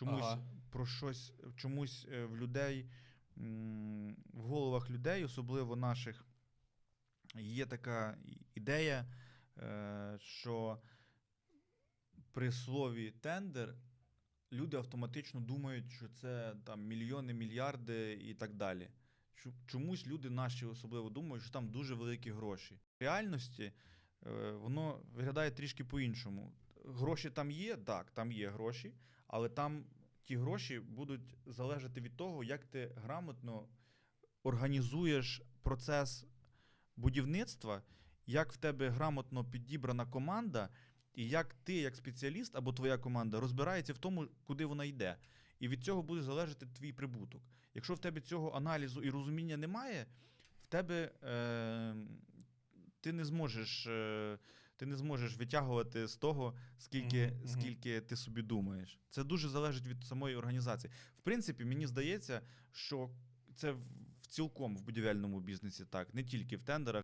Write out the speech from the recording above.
Чомусь Ага. про щось, чомусь е, в людей, в головах людей, особливо наших, є така ідея, е, що при слові тендер люди автоматично думають, що це там мільйони, мільярди і так далі. Чомусь люди наші особливо думають, що там дуже великі гроші. В реальності е, воно виглядає трішки по-іншому. Гроші там є, так, там є гроші, але там ті гроші будуть залежати від того, як ти грамотно організуєш процес будівництва, як в тебе грамотно підібрана команда, і як ти, як спеціаліст або твоя команда, розбирається в тому, куди вона йде. І від цього буде залежати твій прибуток. Якщо в тебе цього аналізу і розуміння немає, в тебе е, ти не зможеш. Е, ти не зможеш витягувати з того, скільки, mm-hmm. скільки ти собі думаєш. Це дуже залежить від самої організації. В принципі, мені здається, що це в цілком в будівельному бізнесі так, не тільки в тендерах.